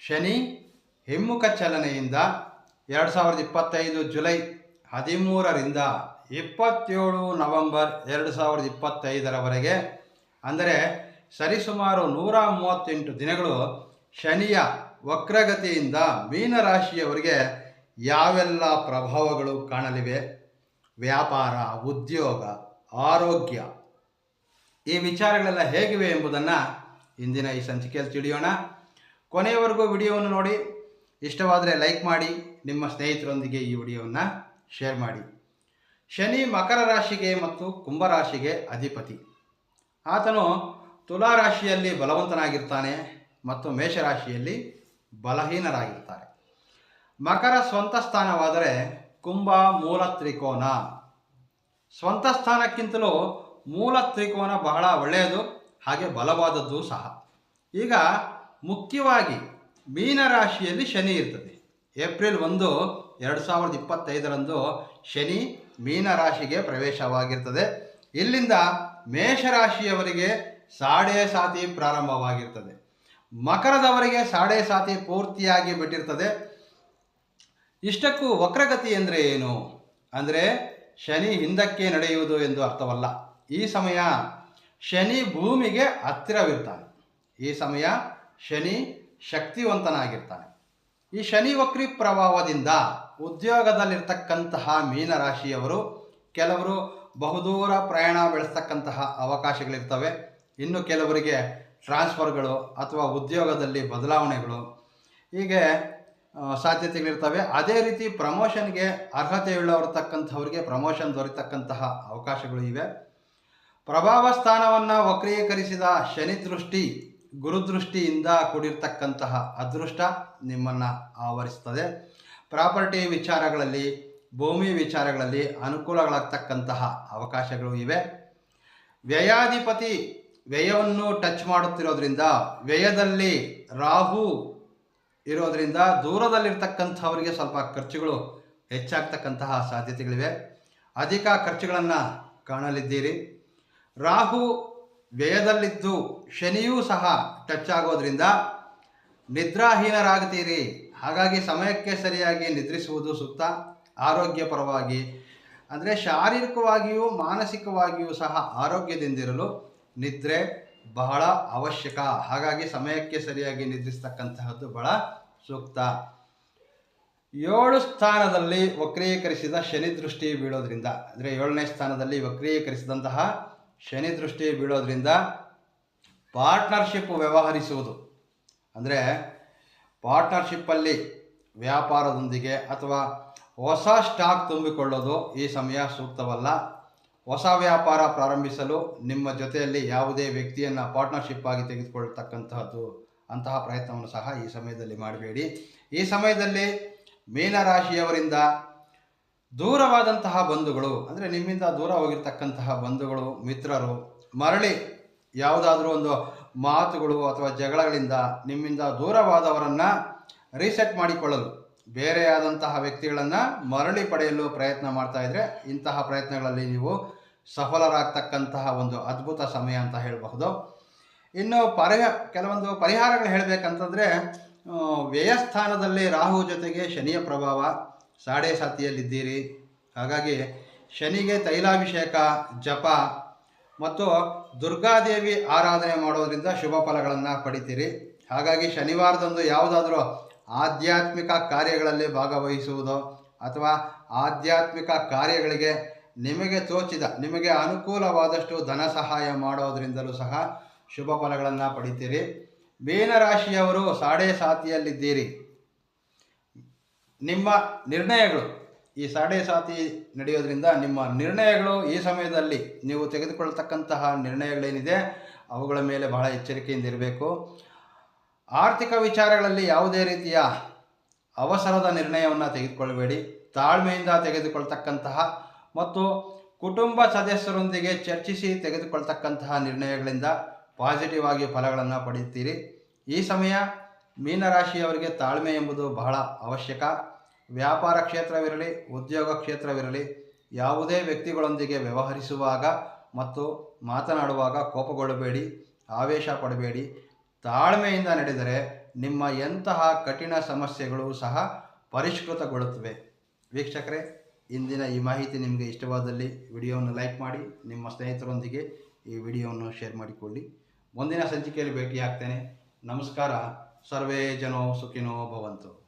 ಶನಿ ಹಿಮ್ಮುಖ ಚಲನೆಯಿಂದ ಎರಡು ಸಾವಿರದ ಇಪ್ಪತ್ತೈದು ಜುಲೈ ಹದಿಮೂರರಿಂದ ಇಪ್ಪತ್ತೇಳು ನವೆಂಬರ್ ಎರಡು ಸಾವಿರದ ಇಪ್ಪತ್ತೈದರವರೆಗೆ, ಅಂದರೆ ಸರಿಸುಮಾರು ನೂರ ಮೂವತ್ತೆಂಟು ದಿನಗಳು ಶನಿಯ ವಕ್ರಗತಿಯಿಂದ ಮೀನರಾಶಿಯವರಿಗೆ ಯಾವೆಲ್ಲ ಪ್ರಭಾವಗಳು ಕಾಣಲಿವೆ? ವ್ಯಾಪಾರ, ಉದ್ಯೋಗ, ಆರೋಗ್ಯ. ಈ ವಿಚಾರಗಳೆಲ್ಲ ಹೇಗಿವೆ ಎಂಬುದನ್ನು ಇಂದಿನ ಈ ಸಂಚಿಕೆಯಲ್ಲಿ ತಿಳಿಯೋಣ. ಕೊನೆಯವರೆಗೂ ವಿಡಿಯೋವನ್ನು ನೋಡಿ. ಇಷ್ಟವಾದರೆ ಲೈಕ್ ಮಾಡಿ, ನಿಮ್ಮ ಸ್ನೇಹಿತರೊಂದಿಗೆ ಈ ವಿಡಿಯೋವನ್ನು ಶೇರ್ ಮಾಡಿ. ಶನಿ ಮಕರ ರಾಶಿಗೆ ಮತ್ತು ಕುಂಭರಾಶಿಗೆ ಅಧಿಪತಿ. ಆತನು ತುಲಾ ರಾಶಿಯಲ್ಲಿ ಬಲವಂತನಾಗಿರ್ತಾನೆ ಮತ್ತು ಮೇಷರಾಶಿಯಲ್ಲಿ ಬಲಹೀನರಾಗಿರ್ತಾರೆ. ಮಕರ ಸ್ವಂತ ಸ್ಥಾನವಾದರೆ ಕುಂಭ ಮೂಲ ತ್ರಿಕೋನ. ಸ್ವಂತ ಸ್ಥಾನಕ್ಕಿಂತಲೂ ಮೂಲ ತ್ರಿಕೋನ ಬಹಳ ಒಳ್ಳೆಯದು, ಹಾಗೆ ಬಲವಾದದ್ದು ಸಹ. ಈಗ ಮುಖ್ಯವಾಗಿ ಮೀನರಾಶಿಯಲ್ಲಿ ಶನಿ ಇರ್ತದೆ. ಏಪ್ರಿಲ್ ಒಂದು, ಎರಡು ಸಾವಿರದ ಇಪ್ಪತ್ತೈದರಂದು ಶನಿ ಮೀನರಾಶಿಗೆ ಪ್ರವೇಶವಾಗಿರ್ತದೆ. ಇಲ್ಲಿಂದ ಮೇಷರಾಶಿಯವರಿಗೆ ಸಾಡೆ ಸಾತಿ ಪ್ರಾರಂಭವಾಗಿರ್ತದೆ. ಮಕರದವರಿಗೆ ಸಾಡೆ ಸಾತಿ ಪೂರ್ತಿಯಾಗಿ ಬಿಟ್ಟಿರ್ತದೆ. ಇಷ್ಟಕ್ಕೂ ವಕ್ರಗತಿ ಅಂದರೆ ಏನು? ಅಂದರೆ ಶನಿ ಹಿಂದಕ್ಕೆ ನಡೆಯುವುದು ಎಂದು ಅರ್ಥವಲ್ಲ. ಈ ಸಮಯ ಶನಿ ಭೂಮಿಗೆ ಹತ್ತಿರವಿರ್ತಾನೆ. ಈ ಸಮಯ ಶನಿ ಶಕ್ತಿವಂತನಾಗಿರ್ತಾನೆ. ಈ ಶನಿ ವಕ್ರಿ ಪ್ರಭಾವದಿಂದ ಉದ್ಯೋಗದಲ್ಲಿರ್ತಕ್ಕಂತಹ ಮೀನರಾಶಿಯವರು ಕೆಲವರು ಬಹುದೂರ ಪ್ರಯಾಣ ಬೆಳೆಸ್ತಕ್ಕಂತಹ ಅವಕಾಶಗಳಿರ್ತವೆ. ಇನ್ನು ಕೆಲವರಿಗೆ ಟ್ರಾನ್ಸ್ಫರ್ಗಳು ಅಥವಾ ಉದ್ಯೋಗದಲ್ಲಿ ಬದಲಾವಣೆಗಳು ಹೀಗೆ ಸಾಧ್ಯತೆಗಳಿರ್ತವೆ. ಅದೇ ರೀತಿ ಪ್ರಮೋಷನ್ಗೆ ಅರ್ಹತೆಯುಳ್ಳವರ್ತಕ್ಕಂಥವ್ರಿಗೆ ಪ್ರಮೋಷನ್ ದೊರೆತಕ್ಕಂತಹ ಅವಕಾಶಗಳು ಇವೆ. ಪ್ರಭಾವ ಸ್ಥಾನವನ್ನು ವಕ್ರೀಕರಿಸಿದ ಶನಿ ದೃಷ್ಟಿ ಗುರುದೃಷ್ಟಿಯಿಂದ ಕೂಡಿರ್ತಕ್ಕಂತಹ ಅದೃಷ್ಟ ನಿಮ್ಮನ್ನು ಆವರಿಸ್ತದೆ ಪ್ರಾಪರ್ಟಿ ವಿಚಾರಗಳಲ್ಲಿ, ಭೂಮಿ ವಿಚಾರಗಳಲ್ಲಿ ಅನುಕೂಲಗಳಾಗ್ತಕ್ಕಂತಹ ಅವಕಾಶಗಳು ಇವೆ. ವ್ಯಯಾಧಿಪತಿ ವ್ಯಯವನ್ನು ಟಚ್ ಮಾಡುತ್ತಿರೋದ್ರಿಂದ, ವ್ಯಯದಲ್ಲಿ ರಾಹು ಇರೋದ್ರಿಂದ ದೂರದಲ್ಲಿರ್ತಕ್ಕಂಥವರಿಗೆ ಸ್ವಲ್ಪ ಖರ್ಚುಗಳು ಹೆಚ್ಚಾಗ್ತಕ್ಕಂತಹ ಸಾಧ್ಯತೆಗಳಿವೆ. ಅಧಿಕ ಖರ್ಚುಗಳನ್ನು ಕಾಣಲಿದ್ದೀರಿ. ರಾಹು ವ್ಯಯದಲ್ಲಿದ್ದು ಶನಿಯೂ ಸಹ ಟಚ್ ಆಗೋದ್ರಿಂದ ನಿದ್ರಾಹೀನರಾಗ್ತೀರಿ. ಹಾಗಾಗಿ ಸಮಯಕ್ಕೆ ಸರಿಯಾಗಿ ನಿದ್ರಿಸುವುದು ಸೂಕ್ತ ಆರೋಗ್ಯಪರವಾಗಿ ಅಂದರೆ ಶಾರೀರಿಕವಾಗಿಯೂ ಮಾನಸಿಕವಾಗಿಯೂ ಸಹ ಆರೋಗ್ಯದಿಂದಿರಲು ನಿದ್ರೆ ಬಹಳ ಅವಶ್ಯಕ. ಹಾಗಾಗಿ ಸಮಯಕ್ಕೆ ಸರಿಯಾಗಿ ನಿದ್ರಿಸ್ತಕ್ಕಂತಹದ್ದು ಬಹಳ ಸೂಕ್ತ. ಏಳು ಸ್ಥಾನದಲ್ಲಿ ವಕ್ರೀಕರಿಸಿದ ಶನಿ ದೃಷ್ಟಿ ಬೀಳೋದ್ರಿಂದ, ಅಂದರೆ ಏಳನೇ ಸ್ಥಾನದಲ್ಲಿ ವಕ್ರೀಕರಿಸಿದಂತಹ ಶನಿ ದೃಷ್ಟಿ ಬೀಳೋದ್ರಿಂದ ಪಾರ್ಟ್ನರ್ಶಿಪ್ ವ್ಯವಹರಿಸುವುದು. ಅಂದರೆ ಪಾರ್ಟ್ನರ್ಶಿಪ್ಪಲ್ಲಿ ವ್ಯಾಪಾರದೊಂದಿಗೆ ಅಥವಾ ಹೊಸ ಸ್ಟಾಕ್ ತುಂಬಿಕೊಳ್ಳೋದು ಈ ಸಮಯ ಸೂಕ್ತವಲ್ಲ. ಹೊಸ ವ್ಯಾಪಾರ ಪ್ರಾರಂಭಿಸಲು ನಿಮ್ಮ ಜೊತೆಯಲ್ಲಿ ಯಾವುದೇ ವ್ಯಕ್ತಿಯನ್ನು ಪಾರ್ಟ್ನರ್ಶಿಪ್ ಆಗಿ ತೆಗೆದುಕೊಳ್ಳತಕ್ಕಂತಹದ್ದು ಅಂತಹ ಪ್ರಯತ್ನವನ್ನು ಸಹ ಈ ಸಮಯದಲ್ಲಿ ಮಾಡಬೇಡಿ. ಈ ಸಮಯದಲ್ಲಿ ಮೀನರಾಶಿಯವರಿಂದ ದೂರವಾದಂತಹ ಬಂಧುಗಳು, ಅಂದರೆ ನಿಮ್ಮಿಂದ ದೂರ ಹೋಗಿರ್ತಕ್ಕಂತಹ ಬಂಧುಗಳು, ಮಿತ್ರರು, ಮರಳಿ ಯಾವುದಾದ್ರೂ ಒಂದು ಮಾತುಗಳು ಅಥವಾ ಜಗಳಗಳಿಂದ ನಿಮ್ಮಿಂದ ದೂರವಾದವರನ್ನು ರೀಸೆಟ್ ಮಾಡಿಕೊಳ್ಳಲು ಬೇರೆಯಾದಂತಹ ವ್ಯಕ್ತಿಗಳನ್ನು ಮರಳಿ ಪಡೆಯಲು ಪ್ರಯತ್ನ ಮಾಡ್ತಾ ಇದ್ದರೆ ಇಂತಹ ಪ್ರಯತ್ನಗಳಲ್ಲಿ ನೀವು ಸಫಲರಾಗ್ತಕ್ಕಂತಹ ಒಂದು ಅದ್ಭುತ ಸಮಯ ಅಂತ ಹೇಳಬಹುದು. ಇನ್ನು ಪರಿಹ, ಕೆಲವೊಂದು ಪರಿಹಾರಗಳು ಹೇಳಬೇಕಂತಂದರೆ ವ್ಯಯಸ್ಥಾನದಲ್ಲಿ ರಾಹು ಜೊತೆಗೆ ಶನಿಯ ಪ್ರಭಾವ ಸಾಡೆ ಸಾತಿಯಲ್ಲಿದ್ದೀರಿ ಹಾಗಾಗಿ ಶನಿಗೆ ತೈಲಾಭಿಷೇಕ, ಜಪ ಮತ್ತು ದುರ್ಗಾದೇವಿ ಆರಾಧನೆ ಮಾಡೋದರಿಂದ ಶುಭ ಫಲಗಳನ್ನು ಪಡಿತೀರಿ. ಹಾಗಾಗಿ ಶನಿವಾರದಂದು ಯಾವುದಾದರೂ ಆಧ್ಯಾತ್ಮಿಕ ಕಾರ್ಯಗಳಲ್ಲಿ ಭಾಗವಹಿಸುವುದು ಅಥವಾ ಆಧ್ಯಾತ್ಮಿಕ ಕಾರ್ಯಗಳಿಗೆ ನಿಮಗೆ ತೋಚಿದ, ನಿಮಗೆ ಅನುಕೂಲವಾದಷ್ಟು ಧನ ಸಹಾಯ ಮಾಡೋದರಿಂದಲೂ ಸಹ ಶುಭ ಫಲಗಳನ್ನು ಪಡಿತೀರಿ. ಮೀನರಾಶಿಯವರು ಸಾಡೆ ಸಾತಿಯಲ್ಲಿದ್ದೀರಿ ನಿಮ್ಮ ನಿರ್ಣಯಗಳು ಈ ಸಾಡೆ ಸಾತಿ ನಡೆಯೋದ್ರಿಂದ ನಿಮ್ಮ ನಿರ್ಣಯಗಳು ಈ ಸಮಯದಲ್ಲಿ ನೀವು ತೆಗೆದುಕೊಳ್ತಕ್ಕಂತಹ ನಿರ್ಣಯಗಳೇನಿದೆ, ಅವುಗಳ ಮೇಲೆ ಬಹಳ ಎಚ್ಚರಿಕೆಯಿಂದ ಇರಬೇಕು. ಆರ್ಥಿಕ ವಿಚಾರಗಳಲ್ಲಿ ಯಾವುದೇ ರೀತಿಯ ಅವಸರದ ನಿರ್ಣಯವನ್ನು ತೆಗೆದುಕೊಳ್ಳಬೇಡಿ. ತಾಳ್ಮೆಯಿಂದ ತೆಗೆದುಕೊಳ್ತಕ್ಕಂತಹ ಮತ್ತು ಕುಟುಂಬ ಸದಸ್ಯರೊಂದಿಗೆ ಚರ್ಚಿಸಿ ತೆಗೆದುಕೊಳ್ತಕ್ಕಂತಹ ನಿರ್ಣಯಗಳಿಂದ ಪಾಸಿಟಿವ್ ಆಗಿ ಫಲಗಳನ್ನು ಪಡೆಯುತ್ತೀರಿ. ಈ ಸಮಯ ಮೀನರಾಶಿಯವರಿಗೆ ತಾಳ್ಮೆ ಎಂಬುದು ಬಹಳ ಅವಶ್ಯಕ. ವ್ಯಾಪಾರ ಕ್ಷೇತ್ರವಿರಲಿ, ಉದ್ಯೋಗ ಕ್ಷೇತ್ರವಿರಲಿ, ಯಾವುದೇ ವ್ಯಕ್ತಿಗಳೊಂದಿಗೆ ವ್ಯವಹರಿಸುವಾಗ ಮತ್ತು ಮಾತನಾಡುವಾಗ ಕೋಪಗೊಳ್ಳಬೇಡಿ, ಆವೇಶ ಪಡಬೇಡಿ. ತಾಳ್ಮೆಯಿಂದ ನಡೆದರೆ ನಿಮ್ಮ ಎಂತಹ ಕಠಿಣ ಸಮಸ್ಯೆಗಳು ಸಹ ಪರಿಷ್ಕೃತಗೊಳ್ಳುತ್ತವೆ. ವೀಕ್ಷಕರೇ, ಇಂದಿನ ಈ ಮಾಹಿತಿ ನಿಮಗೆ ಇಷ್ಟವಾದಲ್ಲಿ ವಿಡಿಯೋವನ್ನು ಲೈಕ್ ಮಾಡಿ, ನಿಮ್ಮ ಸ್ನೇಹಿತರೊಂದಿಗೆ ಈ ವಿಡಿಯೋವನ್ನು ಶೇರ್ ಮಾಡಿಕೊಳ್ಳಿ. ಮುಂದಿನ ಸಂಚಿಕೆಯಲ್ಲಿ ಭೇಟಿಯಾಗ್ತೇನೆ. ನಮಸ್ಕಾರ. ಸರ್ವೇ ಜನೋ ಸುಖಿನೋ ಭವಂತು.